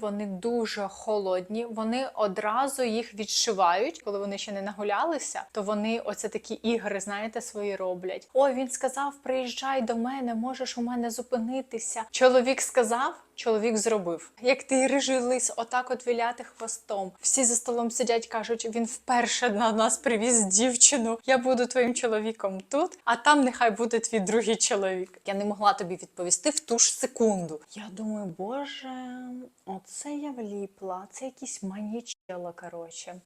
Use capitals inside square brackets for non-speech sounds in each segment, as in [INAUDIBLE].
Вони дуже холодні, вони одразу їх відшивають, коли вони ще не нагулялися. То вони оце такі ігри, знаєте, свої роблять. Ой, він сказав: приїжджай до мене, можеш у мене зупинитися. Чоловік сказав. Чоловік зробив, як ти рижий лис, отак от віляти хвостом. Всі за столом сидять, кажуть, він вперше на нас привіз дівчину. Я буду твоїм чоловіком тут, а там нехай буде твій другий чоловік. Я не могла тобі відповісти в ту ж секунду. Я думаю, боже, оце я вліпла. Це якісь манічело, коротше.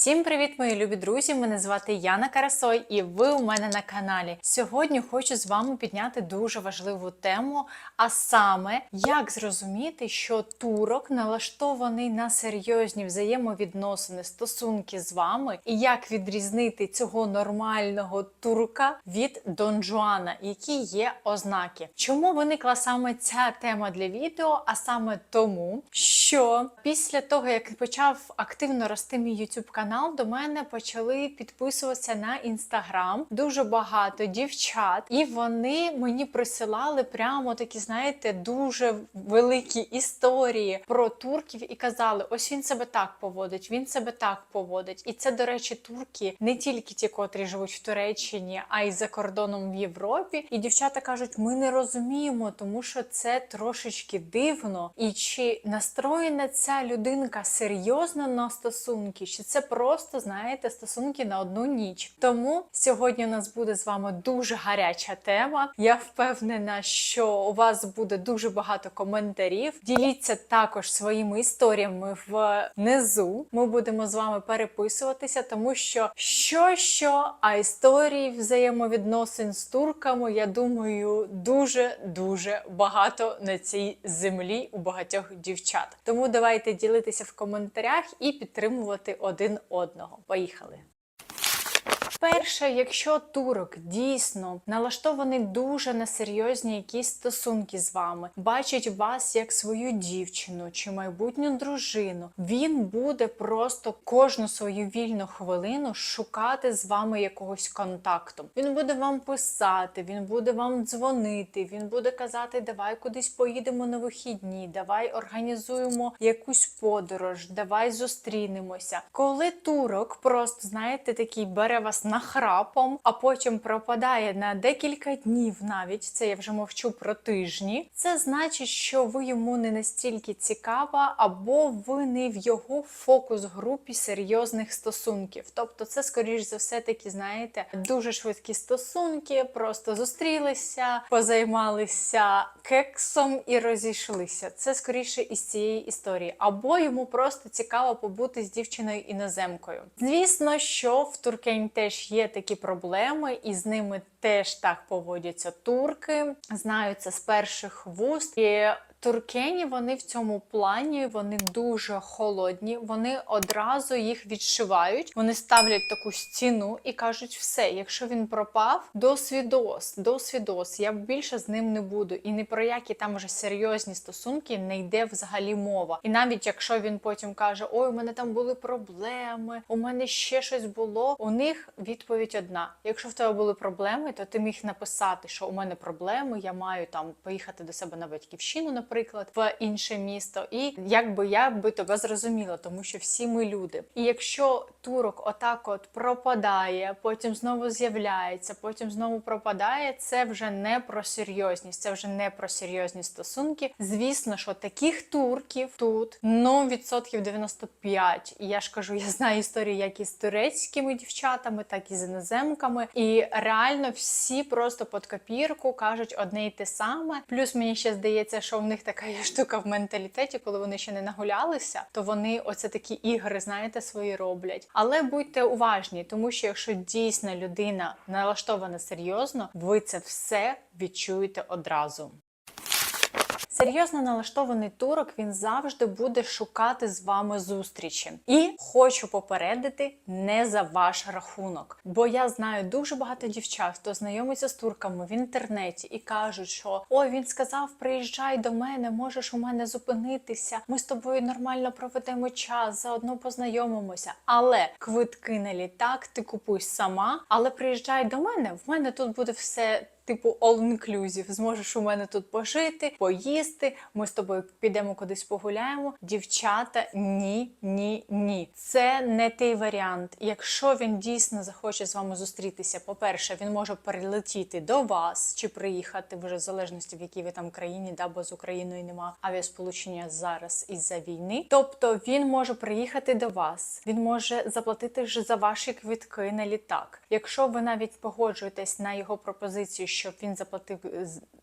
Всім привіт, мої любі друзі! Мене звати Яна Карасой, і ви у мене на каналі. Сьогодні хочу з вами підняти дуже важливу тему, а саме як зрозуміти, що турок налаштований на серйозні взаємовідносини, стосунки з вами, і як відрізнити цього нормального турка від Дон Жуана, які є ознаки. Чому виникла саме ця тема для відео? А саме тому, що після того, як почав активно рости мій YouTube канал, до мене почали підписуватися на інстаграм дуже багато дівчат, і вони мені присилали прямо такі, знаєте, дуже великі історії про турків і казали: ось він себе так поводить, він себе так поводить. І це, до речі, турки не тільки ті, котрі живуть в Туреччині, а й за кордоном в Європі. І дівчата кажуть, ми не розуміємо, тому що це трошечки дивно. І чи настроєна ця людинка серйозно на стосунки, чи це просто, знаєте, стосунки на одну ніч. Тому сьогодні у нас буде з вами дуже гаряча тема. Я впевнена, що у вас буде дуже багато коментарів. Діліться також своїми історіями внизу. Ми будемо з вами переписуватися, тому що що, що, а історії взаємовідносин з турками, я думаю, дуже дуже багато на цій землі у багатьох дівчат. Тому давайте ділитися в коментарях і підтримувати один одного. Поїхали! Перше, якщо турок дійсно налаштований дуже на серйозні якісь стосунки з вами, бачить вас як свою дівчину чи майбутню дружину, він буде просто кожну свою вільну хвилину шукати з вами якогось контакту. Він буде вам писати, він буде вам дзвонити, він буде казати, давай кудись поїдемо на вихідні, давай організуємо якусь подорож, давай зустрінемося. Коли турок просто знаєте, такий бере вас нахрапом, а потім пропадає на декілька днів навіть, це я вже мовчу про тижні. Це значить, що ви йому не настільки цікава, або ви не в його фокус-групі серйозних стосунків. Тобто, це, скоріш за все, такі, знаєте, дуже швидкі стосунки, просто зустрілися, позаймалися кексом і розійшлися. Це скоріше із цієї історії. Або йому просто цікаво побути з дівчиною іноземкою. Звісно, що в Туркень теж є такі проблеми, і з ними теж так поводяться турки. Знаю це з перших вуст. І Туркені вони в цьому плані вони дуже холодні. Вони одразу їх відшивають. Вони ставлять таку стіну і кажуть: все, якщо він пропав, до свідос, до свідос, я більше з ним не буду. І ні про які там вже серйозні стосунки не йде взагалі мова. І навіть якщо він потім каже: Ой, у мене там були проблеми, у мене ще щось було. У них відповідь одна: якщо в тебе були проблеми, то ти міг написати, що у мене проблеми, я маю там поїхати до себе на батьківщину, наприклад, в інше місто. І якби я би тебе зрозуміла, тому що всі ми люди. І якщо турок отак от пропадає, потім знову з'являється, потім знову пропадає, це вже не про серйозність, це вже не про серйозні стосунки. Звісно, що таких турків тут ну відсотків 95. І я ж кажу, я знаю історії як із турецькими дівчатами, так і з іноземками. І реально всі просто під копірку кажуть одне і те саме. Плюс мені ще здається, що в них така є штука в менталітеті, коли вони ще не нагулялися, то вони оце такі ігри, знаєте, свої роблять. Але будьте уважні, тому що якщо дійсно людина налаштована серйозно, ви це все відчуєте одразу. Серйозно налаштований турок він завжди буде шукати з вами зустрічі. І хочу попередити не за ваш рахунок. Бо я знаю дуже багато дівчат, хто знайомиться з турками в інтернеті і кажуть, що ой, він сказав, приїжджай до мене, можеш у мене зупинитися. Ми з тобою нормально проведемо час, заодно познайомимося. Але квитки на літак ти купуй сама, але приїжджай до мене. В мене тут буде все типу all-inclusive. Зможеш у мене тут пожити, поїсти. Ми з тобою підемо кудись погуляємо. Дівчата, ні, ні, ні. Це не той варіант. Якщо він дійсно захоче з вами зустрітися, по-перше, він може прилетіти до вас чи приїхати вже в залежності в якій ви там країні, да, бо з Україною нема авіасполучення зараз із-за війни. Тобто він може приїхати до вас, він може заплатити ж за ваші квитки на літак. Якщо ви навіть погоджуєтесь на його пропозицію, щоб він заплатив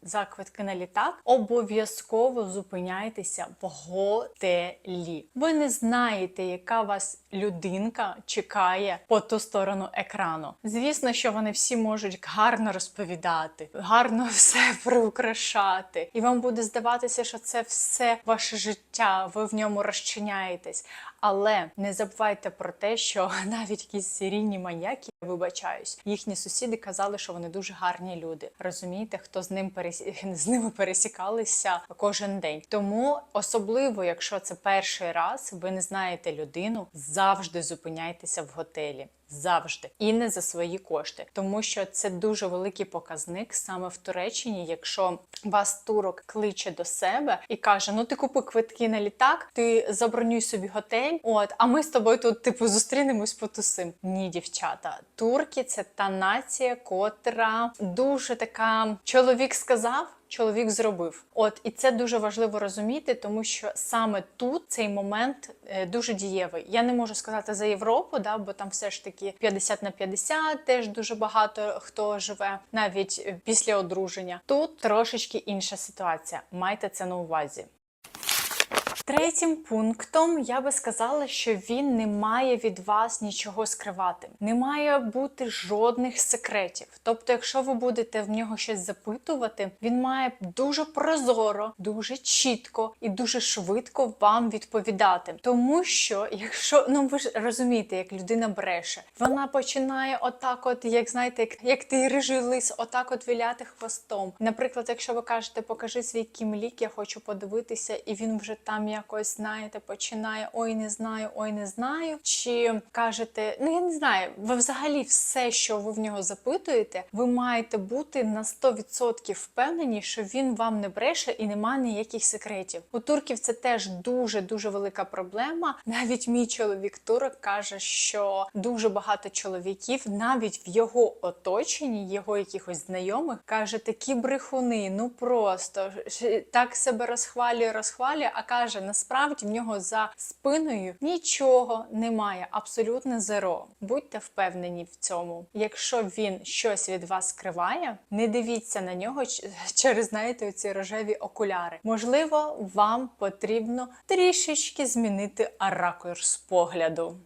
за квитки на літак, обов'язково зупиняйтеся в готелі. Ви не знаєте, яка вас людинка чекає по ту сторону екрану. Звісно, що вони всі можуть гарно розповідати, гарно [LAUGHS] все приукрашати, і вам буде здаватися, що це все ваше життя, ви в ньому розчиняєтесь. Але не забувайте про те, що [LAUGHS] навіть якісь серійні маньяки, я вибачаюсь, їхні сусіди казали, що вони дуже гарні люди. Розумієте, хто з ним пересі... [LAUGHS] з ними пересікалися кожен день. Тому особливо, якщо це перший раз, ви не знаєте людину, завжди зупиняйтеся в готелі. Завжди і не за свої кошти, тому що це дуже великий показник саме в Туреччині. Якщо вас турок кличе до себе і каже: Ну ти купи квитки на літак, ти забронюй собі готель. От, а ми з тобою тут типу зустрінемось потусим. Ні, дівчата, турки це та нація, котра дуже така чоловік сказав. Чоловік зробив, от і це дуже важливо розуміти, тому що саме тут цей момент е, дуже дієвий. Я не можу сказати за Європу, да, бо там все ж таки 50 на 50, теж дуже багато хто живе навіть після одруження. Тут трошечки інша ситуація. Майте це на увазі. Третім пунктом я би сказала, що він не має від вас нічого скривати, не має бути жодних секретів. Тобто, якщо ви будете в нього щось запитувати, він має дуже прозоро, дуже чітко і дуже швидко вам відповідати. Тому що, якщо ну ви ж розумієте, як людина бреше, вона починає отак, от як знаєте, як, як ти рижий лис, отак от віляти хвостом. Наприклад, якщо ви кажете, покажи свій кімлік, я хочу подивитися, і він вже там якось знаєте, починає ой, не знаю, ой, не знаю. Чи кажете, ну я не знаю, ви взагалі все, що ви в нього запитуєте, ви маєте бути на 100% впевнені, що він вам не бреше і немає ніяких секретів. У турків це теж дуже дуже велика проблема. Навіть мій чоловік турок каже, що дуже багато чоловіків, навіть в його оточенні, його якихось знайомих, каже, такі брехуни, ну просто так себе розхвалює, розхвалює, а каже, насправді в нього за спиною нічого немає, абсолютно зеро. Будьте впевнені в цьому. Якщо він щось від вас скриває, не дивіться на нього через, знаєте, ці рожеві окуляри. Можливо, вам потрібно трішечки змінити ракурс погляду.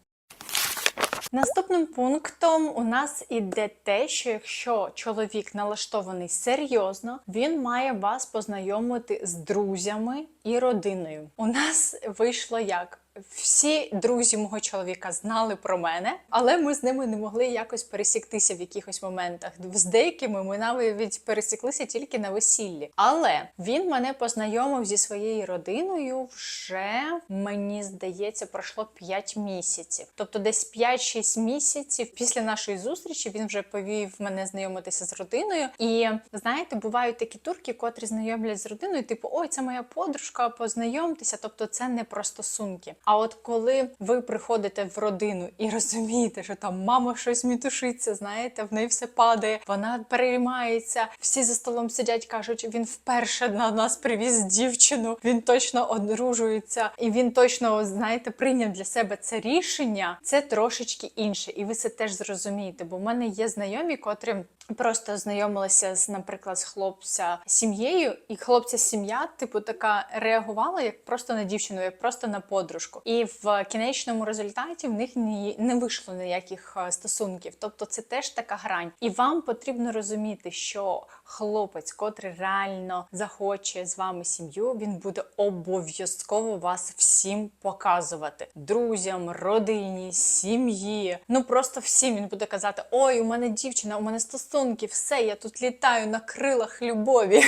Наступним пунктом у нас іде те, що якщо чоловік налаштований серйозно, він має вас познайомити з друзями і родиною. У нас вийшло як. Всі друзі мого чоловіка знали про мене, але ми з ними не могли якось пересіктися в якихось моментах. З деякими ми навіть пересіклися тільки на весіллі. Але він мене познайомив зі своєю родиною вже мені здається, пройшло 5 місяців. Тобто, десь 5-6 місяців після нашої зустрічі він вже повів мене знайомитися з родиною. І знаєте, бувають такі турки, котрі знайомлять з родиною, типу, ой, це моя подружка, познайомтеся. Тобто, це не про стосунки. А от коли ви приходите в родину і розумієте, що там мама щось мітушиться, знаєте, в неї все падає, вона переймається, всі за столом сидять, кажуть, він вперше на нас привіз дівчину, він точно одружується, і він точно, знаєте, прийняв для себе це рішення. Це трошечки інше, і ви це теж зрозумієте. Бо в мене є знайомі, котрі просто знайомилися з, наприклад, з хлопця сім'єю, і хлопця сім'я, типу, така реагувала як просто на дівчину, як просто на подружку. І в кінечному результаті в них ні, не вийшло ніяких е, стосунків. Тобто, це теж така грань. І вам потрібно розуміти, що хлопець, котрий реально захоче з вами сім'ю, він буде обов'язково вас всім показувати друзям, родині, сім'ї. Ну просто всім він буде казати: Ой, у мене дівчина, у мене стосунки, все, я тут літаю на крилах любові.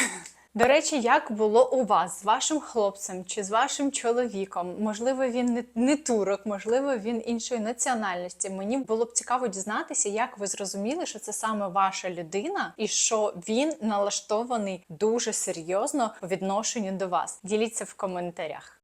До речі, як було у вас з вашим хлопцем чи з вашим чоловіком? Можливо, він не, не турок, можливо, він іншої національності. Мені було б цікаво дізнатися, як ви зрозуміли, що це саме ваша людина, і що він налаштований дуже серйозно по відношенню до вас. Діліться в коментарях.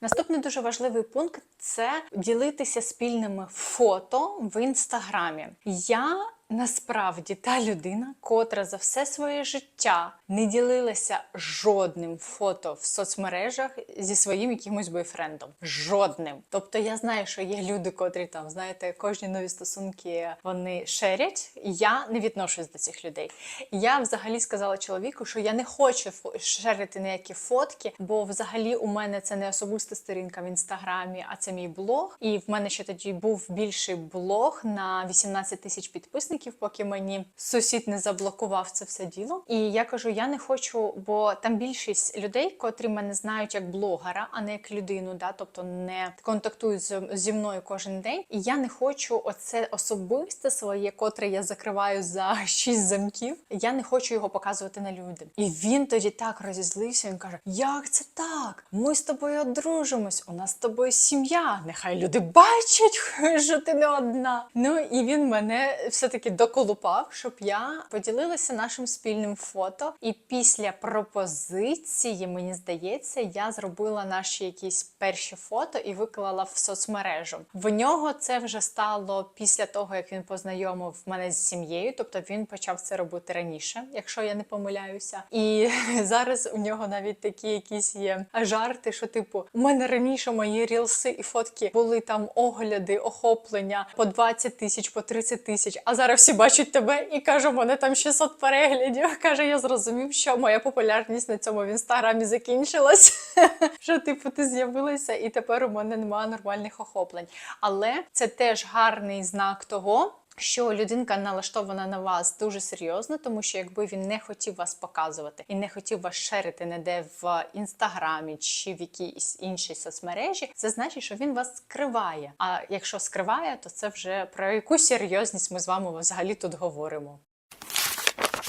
Наступний дуже важливий пункт це ділитися спільними фото в інстаграмі. Я насправді та людина, котра за все своє життя не ділилася жодним фото в соцмережах зі своїм якимось бойфрендом. Жодним. Тобто я знаю, що є люди, котрі там, знаєте, кожні нові стосунки вони шерять. Я не відношусь до цих людей. Я взагалі сказала чоловіку, що я не хочу шерити ніякі фотки, бо взагалі у мене це не особиста сторінка в інстаграмі, а це мій блог. І в мене ще тоді був більший блог на 18 тисяч підписників, поки мені сусід не заблокував це все діло. І я кажу, я не хочу, бо там більшість людей, котрі мене знають як блогера, а не як людину, да, тобто не контактують зі мною кожен день. І я не хочу оце особисте своє, котре я закриваю за [LAUGHS] шість замків. Я не хочу його показувати на люди. І він тоді так розізлився. Він каже: Як це так? Ми з тобою одружимось, у нас з тобою сім'я. Нехай люди бачать, [LAUGHS] що ти не одна. Ну і він мене все-таки доколупав, щоб я поділилася нашим спільним фото. І після пропозиції, мені здається, я зробила наші якісь перші фото і виклала в соцмережу. В нього це вже стало після того, як він познайомив мене з сім'єю, тобто він почав це робити раніше, якщо я не помиляюся. І [LAUGHS] зараз у нього навіть такі якісь є жарти, що типу, у мене раніше мої рілси і фотки були там огляди, охоплення по 20 тисяч, по 30 тисяч. А зараз всі бачать тебе і каже, у мене там 600 переглядів. [LAUGHS] Каже, я зрозумів, що моя популярність на цьому в інстаграмі закінчилась. [LAUGHS] Що, типу, ти з'явилася, і тепер у мене немає нормальних охоплень. Але це теж гарний знак того. Що людинка налаштована на вас дуже серйозно, тому що якби він не хотів вас показувати і не хотів вас шерити не де в інстаграмі чи в якійсь іншій соцмережі, це значить, що він вас скриває. А якщо скриває, то це вже про яку серйозність ми з вами взагалі тут говоримо.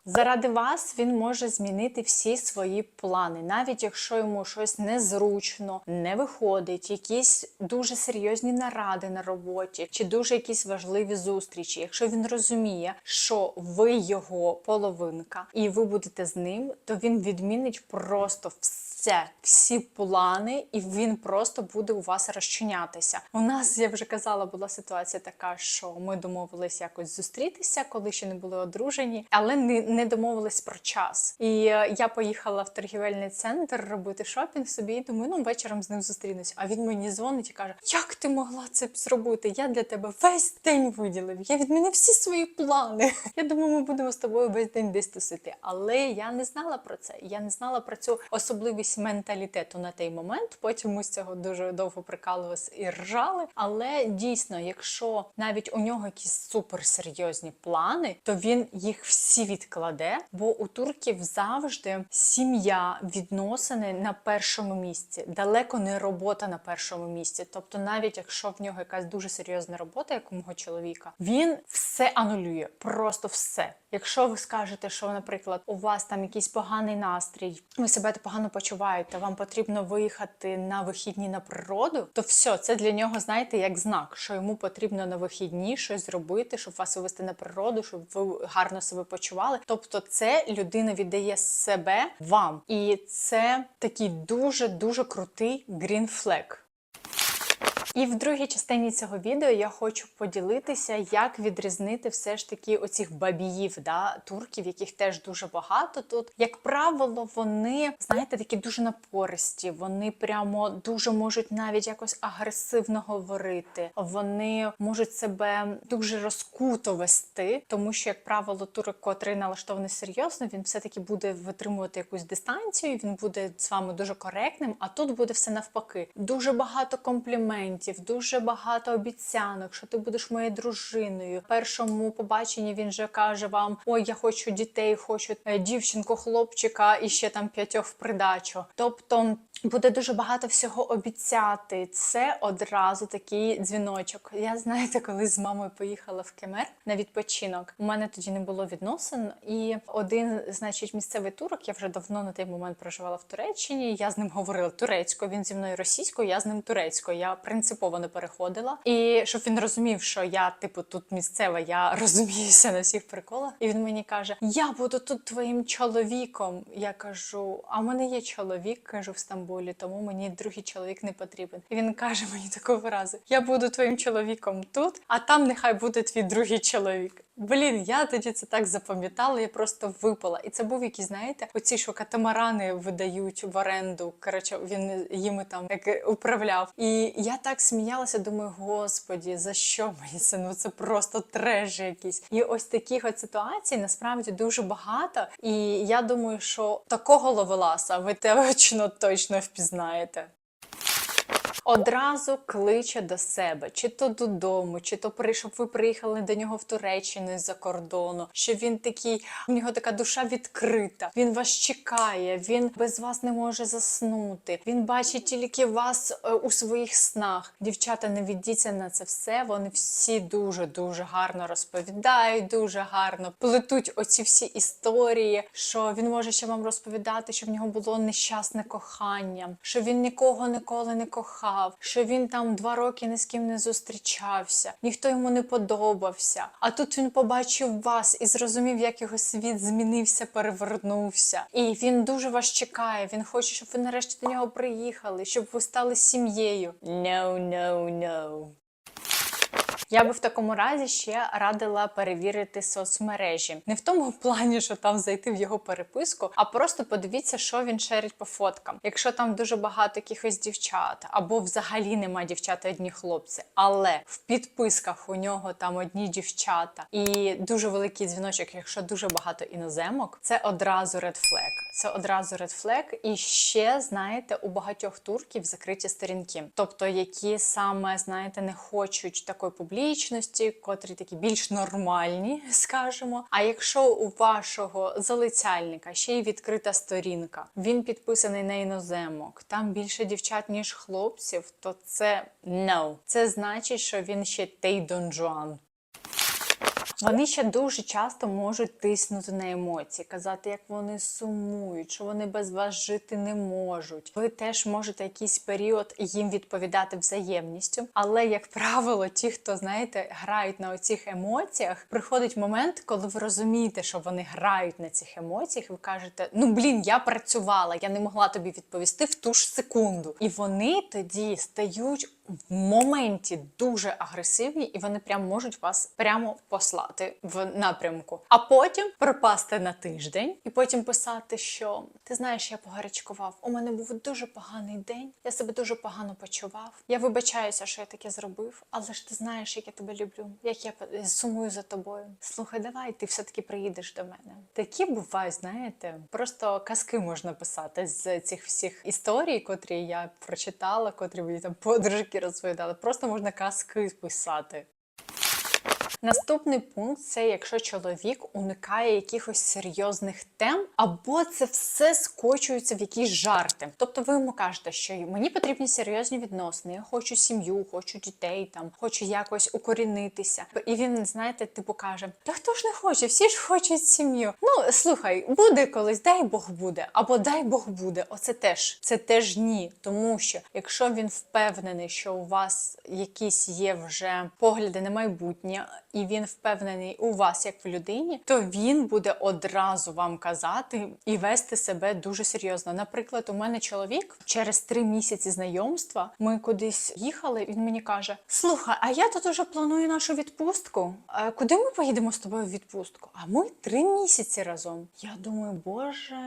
Заради вас він може змінити всі свої плани, навіть якщо йому щось незручно, не виходить, якісь дуже серйозні наради на роботі, чи дуже якісь важливі зустрічі. Якщо він розуміє, що ви його половинка, і ви будете з ним, то він відмінить просто все, всі плани, і він просто буде у вас розчинятися. У нас я вже казала, була ситуація така, що ми домовились якось зустрітися, коли ще не були одружені, але не, не домовились про час. І е, я поїхала в торгівельний центр робити шопінг собі. І думаю, ну вечором з ним зустрінусь. А він мені дзвонить і каже: Як ти могла це зробити? Я для тебе весь день виділив. Я відмінив всі свої плани. [LAUGHS] Я думаю, ми будемо з тобою весь день десь тусити. Але я не знала про це. Я не знала про цю особливість менталітету на той момент. Потім ми з цього дуже довго прикалувалися і ржали. Але дійсно, якщо навіть у нього якісь суперсерйозні плани, то він їх всі відкладе. Бо у турків завжди сім'я, відносини на першому місці, далеко не робота на першому місці. Тобто, навіть якщо в нього якась дуже серйозна робота, як у мого чоловіка, він все анулює, просто все. Якщо ви скажете, що, наприклад, у вас там якийсь поганий настрій, ви себе погано почуваєте, вам потрібно виїхати на вихідні на природу, то все, це для нього, знаєте, як знак, що йому потрібно на вихідні щось зробити, щоб вас вивести на природу, щоб ви гарно себе почували. Тобто, це людина віддає себе вам, і це такий дуже дуже крутий грін flag. І в другій частині цього відео я хочу поділитися, як відрізнити все ж таки оцих бабіїв, да, турків, яких теж дуже багато тут. Як правило, вони, знаєте, такі дуже напористі, вони прямо дуже можуть навіть якось агресивно говорити. Вони можуть себе дуже розкуто вести, тому що, як правило, турок, котрий налаштований серйозно, він все-таки буде витримувати якусь дистанцію, він буде з вами дуже коректним, а тут буде все навпаки. Дуже багато компліментів компліментів, дуже багато обіцянок, що ти будеш моєю дружиною. Першому побаченні він же каже вам: Ой, я хочу дітей, хочу е, дівчинку, хлопчика і ще там п'ятьох в придачу. Тобто. Буде дуже багато всього обіцяти. Це одразу такий дзвіночок. Я знаєте, коли з мамою поїхала в Кемер на відпочинок. У мене тоді не було відносин, і один, значить, місцевий турок. Я вже давно на той момент проживала в Туреччині. Я з ним говорила турецькою. Він зі мною російською, я з ним турецькою. Я принципово не переходила. І щоб він розумів, що я, типу, тут місцева, я [LAUGHS] розуміюся на всіх приколах. І він мені каже: Я буду тут твоїм чоловіком. Я кажу: а в мене є чоловік, кажу в Стамбулі, тому мені другий чоловік не потрібен. І він каже мені таку фразу: Я буду твоїм чоловіком тут, а там нехай буде твій другий чоловік. Блін, я тоді це так запам'ятала, я просто випала. І це був якийсь, знаєте, оці, що катамарани видають в оренду. Коротше, він їми там як управляв. І я так сміялася, думаю, господі, за що мені це? Ну це просто треш якийсь. І ось таких от ситуацій насправді дуже багато. І я думаю, що такого ловеласа ви точно точно впізнаєте. Одразу кличе до себе, чи то додому, чи то при- щоб ви приїхали до нього в Туреччину з-за кордону. Що він такий, в нього така душа відкрита. Він вас чекає, він без вас не може заснути. Він бачить тільки вас е, у своїх снах. Дівчата, не віддіться на це все. Вони всі дуже дуже гарно розповідають, дуже гарно плетуть оці всі історії. Що він може ще вам розповідати, що в нього було нещасне кохання, що він нікого ніколи не кохав, що він там два роки ні з ким не зустрічався, ніхто йому не подобався. А тут він побачив вас і зрозумів, як його світ змінився, перевернувся. І він дуже вас чекає. Він хоче, щоб ви нарешті до нього приїхали, щоб ви стали сім'єю. No, no, no. Я би в такому разі ще радила перевірити соцмережі. Не в тому плані, що там зайти в його переписку, а просто подивіться, що він шерить по фоткам. Якщо там дуже багато якихось дівчат, або взагалі нема дівчат, одні хлопці, але в підписках у нього там одні дівчата і дуже великий дзвіночок, якщо дуже багато іноземок, це одразу flag. Це одразу flag. І ще знаєте, у багатьох турків закриті сторінки, тобто які саме знаєте не хочуть такої публічності, котрі такі більш нормальні, [LAUGHS] скажімо. А якщо у вашого залицяльника ще й відкрита сторінка, він підписаний на іноземок, там більше дівчат ніж хлопців, то це no. Це значить, що він ще той Дон Жуан. Вони ще дуже часто можуть тиснути на емоції, казати, як вони сумують, що вони без вас жити не можуть. Ви теж можете якийсь період їм відповідати взаємністю. Але, як правило, ті, хто знаєте, грають на оцих емоціях, приходить момент, коли ви розумієте, що вони грають на цих емоціях, ви кажете: Ну блін, я працювала, я не могла тобі відповісти в ту ж секунду. І вони тоді стають в моменті дуже агресивні, і вони прям можуть вас прямо послати в напрямку, а потім пропасти на тиждень і потім писати, що ти знаєш, я погарячкував. У мене був дуже поганий день. Я себе дуже погано почував. Я вибачаюся, що я таке зробив, але ж ти знаєш, як я тебе люблю, як я сумую за тобою. Слухай, давай, ти все-таки приїдеш до мене. Такі бувають, знаєте, просто казки можна писати з цих всіх історій, котрі я прочитала, котрі мені там подружки розповідали. Просто можна казки писати. Наступний пункт це якщо чоловік уникає якихось серйозних тем, або це все скочується в якісь жарти. Тобто ви йому кажете, що мені потрібні серйозні відносини, я хочу сім'ю, хочу дітей, там хочу якось укорінитися. І він, знаєте, типу каже: Та хто ж не хоче? Всі ж хочуть сім'ю. Ну слухай, буде колись, дай Бог буде, або дай Бог буде. Оце теж це теж ні. Тому що якщо він впевнений, що у вас якісь є вже погляди на майбутнє, і він впевнений у вас як в людині, то він буде одразу вам казати і вести себе дуже серйозно. Наприклад, у мене чоловік через три місяці знайомства ми кудись їхали. Він мені каже: Слухай, а я тут уже планую нашу відпустку. А куди ми поїдемо з тобою в відпустку? А ми три місяці разом. Я думаю, боже,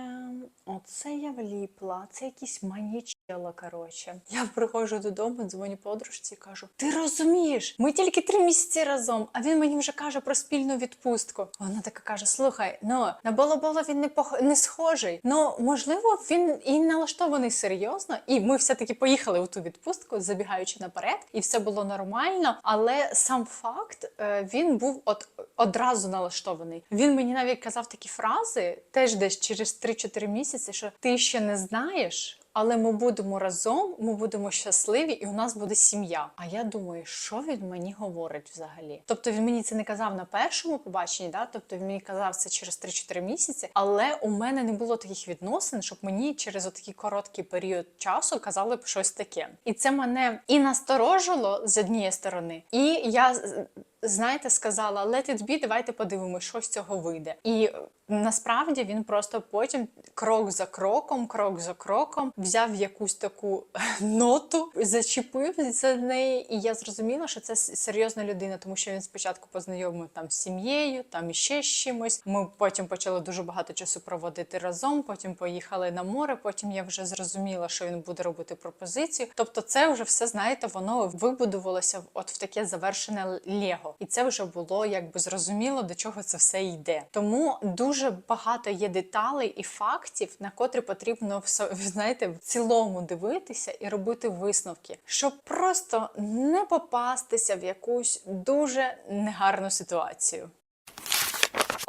оце я вліпла. Це якийсь манічело, коротше. Я приходжу додому, дзвоню подружці кажу: Ти розумієш, ми тільки три місяці разом. А він мені вже каже про спільну відпустку. Вона така каже: Слухай, ну на Боло-Боло він не пох... не схожий. Ну можливо, він і налаштований серйозно. І ми все таки поїхали у ту відпустку, забігаючи наперед, і все було нормально. Але сам факт е, він був от одразу налаштований. Він мені навіть казав такі фрази, теж десь через 3-4 місяці, що ти ще не знаєш. Але ми будемо разом, ми будемо щасливі, і у нас буде сім'я. А я думаю, що він мені говорить взагалі? Тобто він мені це не казав на першому побаченні, да? тобто він мені казав це через 3-4 місяці. Але у мене не було таких відносин, щоб мені через такий короткий період часу казали б щось таке. І це мене і насторожило з однієї сторони, і я знаєте, сказала let it be, давайте подивимося, що з цього вийде. І е, насправді він просто потім крок за кроком, крок за кроком взяв якусь таку ноту, зачепив за неї, і я зрозуміла, що це серйозна людина, тому що він спочатку познайомив там з сім'єю, там іще з чимось. Ми потім почали дуже багато часу проводити разом. Потім поїхали на море. Потім я вже зрозуміла, що він буде робити пропозицію. Тобто, це вже все знаєте, воно вибудувалося от в таке завершене лего, і це вже було якби зрозуміло, до чого це все йде. Тому дуже багато є деталей і фактів, на котрі потрібно [LAUGHS] знаєте, в цілому дивитися і робити висновки, щоб просто не попастися в якусь дуже негарну ситуацію.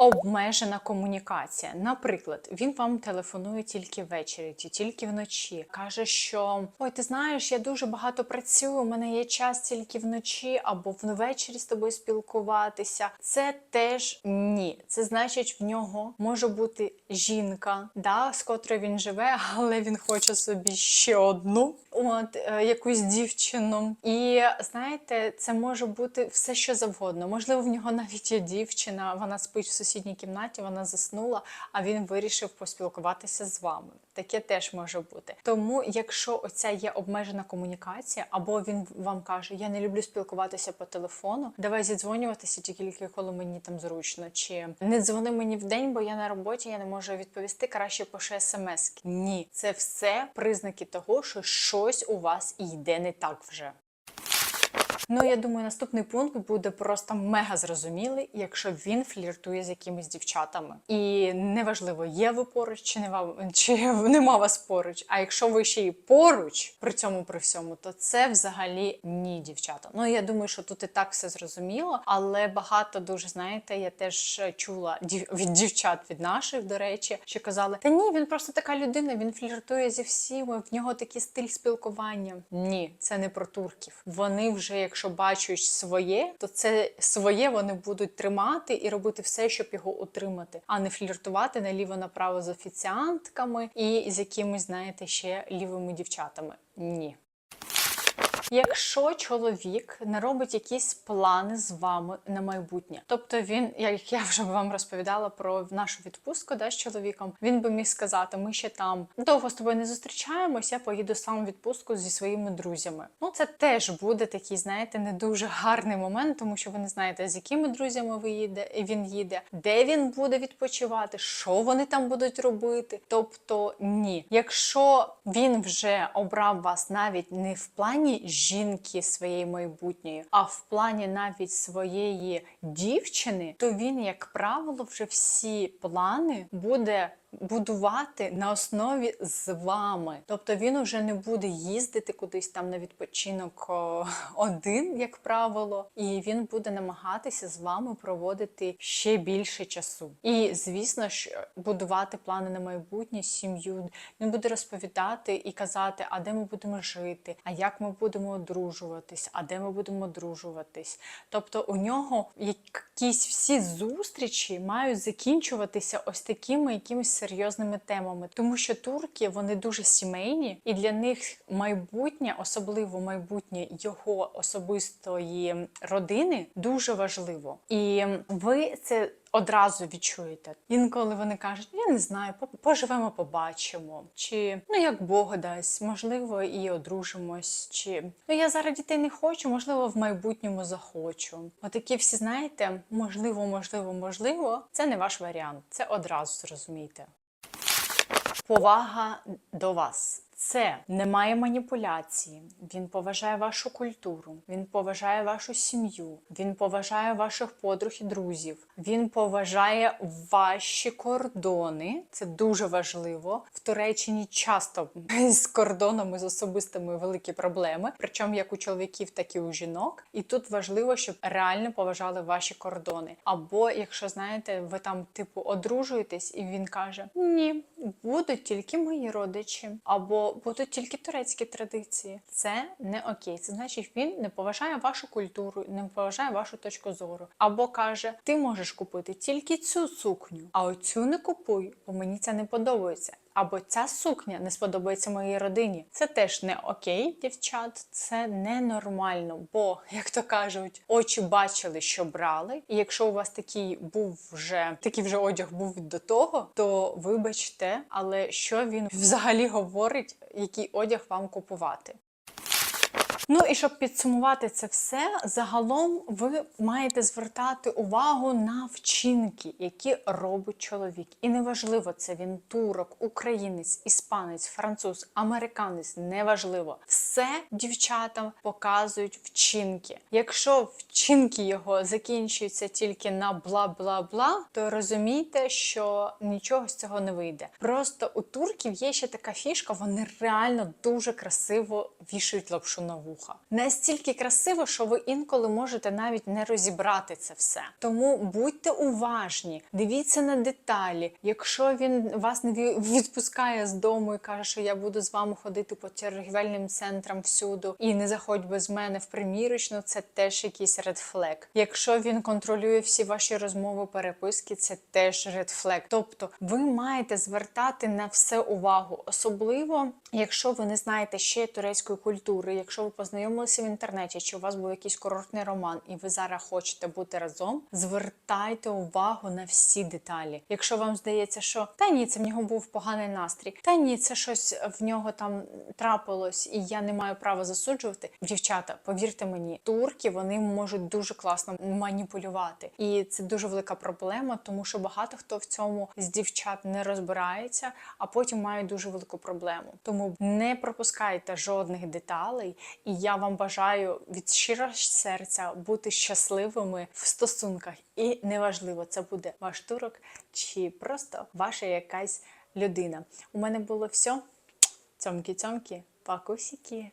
Обмежена комунікація. Наприклад, він вам телефонує тільки ввечері, чи тільки вночі. Каже, що ой, ти знаєш, я дуже багато працюю. У мене є час тільки вночі або ввечері з тобою спілкуватися. Це теж ні. Це значить, в нього може бути жінка, да, з котрою він живе, [LAUGHS] але він хоче собі ще одну. От е, якусь дівчину, і знаєте, це може бути все, що завгодно. Можливо, в нього навіть є дівчина, вона спить в сусідній кімнаті, вона заснула, а він вирішив поспілкуватися з вами. Таке теж може бути. Тому, якщо оця є обмежена комунікація, або він вам каже, я не люблю спілкуватися по телефону, давай зідзвонюватися тільки коли мені там зручно, чи не дзвони мені в день, бо я на роботі, я не можу відповісти. Краще пише смс. Ні, це все признаки того, що щось у вас йде не так вже. Ну, я думаю, наступний пункт буде просто мега зрозумілий, якщо він фліртує з якимись дівчатами. І неважливо, є ви поруч, чи нема, чи [LAUGHS] нема вас поруч. А якщо ви ще й поруч при цьому при всьому, то це взагалі ні, дівчата. Ну я думаю, що тут і так все зрозуміло, але багато дуже знаєте, я теж чула від дівчат від наших, до речі, що казали: Та ні, він просто така людина, він фліртує зі всіма, в нього такий стиль спілкування. Ні, це не про турків. Вони вже як якщо бачать своє, то це своє вони будуть тримати і робити все, щоб його отримати, а не фліртувати наліво направо з офіціантками і з якимись, знаєте, ще лівими дівчатами. Ні. Якщо чоловік не робить якісь плани з вами на майбутнє, тобто він, як я вже вам розповідала про нашу відпустку, да, з чоловіком, він би міг сказати: ми ще там довго з тобою не зустрічаємось, я поїду сам в відпустку зі своїми друзями. Ну це теж буде такий, знаєте, не дуже гарний момент, тому що ви не знаєте, з якими друзями ви їде, він їде, де він буде відпочивати, що вони там будуть робити. Тобто ні, якщо він вже обрав вас навіть не в плані своєї майбутньої, а в плані навіть своєї дівчини, то він, як правило, вже всі плани буде будувати на основі з вами. Тобто він уже не буде їздити кудись там на відпочинок один, як правило, і він буде намагатися з вами проводити ще більше часу. І звісно ж, будувати плани на майбутнє, сім'ю. Він буде розповідати і казати, а де ми будемо жити, а як ми будемо одружуватись, а де ми будемо одружуватись. Тобто у нього якісь всі зустрічі мають закінчуватися ось такими якимись серйозними темами, тому що турки вони дуже сімейні, і для них майбутнє, особливо майбутнє його особистої родини, дуже важливо. І ви це. Одразу відчуєте. Інколи вони кажуть, я не знаю, поживемо, побачимо. Чи ну як Бог дасть, можливо, і одружимось. Чи ну я зараз дітей не хочу, можливо, в майбутньому захочу. Отакі всі знаєте, можливо, можливо, можливо, це не ваш варіант. Це одразу зрозумійте повага до вас. Це немає маніпуляції. Він поважає вашу культуру, він поважає вашу сім'ю, він поважає ваших подруг і друзів. Він поважає ваші кордони. Це дуже важливо. В Туреччині часто [LAUGHS] з кордонами з особистими великі проблеми, причому як у чоловіків, так і у жінок. І тут важливо, щоб реально поважали ваші кордони. Або якщо знаєте, ви там типу одружуєтесь, і він каже: Ні, будуть тільки мої родичі, або будуть тільки турецькі традиції. Це не окей. Це значить, він не поважає вашу культуру, не поважає вашу точку зору. Або каже: Ти можеш купити тільки цю сукню, а оцю не купуй, бо мені це не подобається. Або ця сукня не сподобається моїй родині. Це теж не окей, дівчат. Це ненормально. Бо, як то кажуть, очі бачили, що брали. І якщо у вас такий був вже такий вже одяг був до того, то вибачте, але що він взагалі говорить, який одяг вам купувати? Ну і щоб підсумувати це все, загалом ви маєте звертати увагу на вчинки, які робить чоловік. І неважливо, це він турок, українець, іспанець, француз, американець, неважливо. Все дівчатам показують вчинки. Якщо вчинки його закінчуються тільки на бла-бла-бла, то розумійте, що нічого з цього не вийде. Просто у турків є ще така фішка, вони реально дуже красиво вішають лапшу на вуха. Настільки красиво, що ви інколи можете навіть не розібрати це все. Тому будьте уважні, дивіться на деталі. Якщо він вас не відпускає з дому і каже, що я буду з вами ходити по торгівельним центрам всюду, і не заходь без мене в примірочну, це теж якийсь flag. Якщо він контролює всі ваші розмови, переписки, це теж flag. Тобто ви маєте звертати на все увагу, особливо якщо ви не знаєте ще турецької культури, якщо ви познайомилися в інтернеті, чи у вас був якийсь курортний роман, і ви зараз хочете бути разом, звертайте увагу на всі деталі. Якщо вам здається, що та ні, це в нього був поганий настрій, та ні, це щось в нього там трапилось, і я не маю права засуджувати. Дівчата, повірте мені, турки вони можуть дуже класно маніпулювати, і це дуже велика проблема, тому що багато хто в цьому з дівчат не розбирається, а потім мають дуже велику проблему. Тому не пропускайте жодних деталей, і я вам бажаю від щирого серця бути щасливими в стосунках. І неважливо, це буде ваш турок чи просто ваша якась людина. У мене було все. Цьомкі-цьомкі, пакусіки.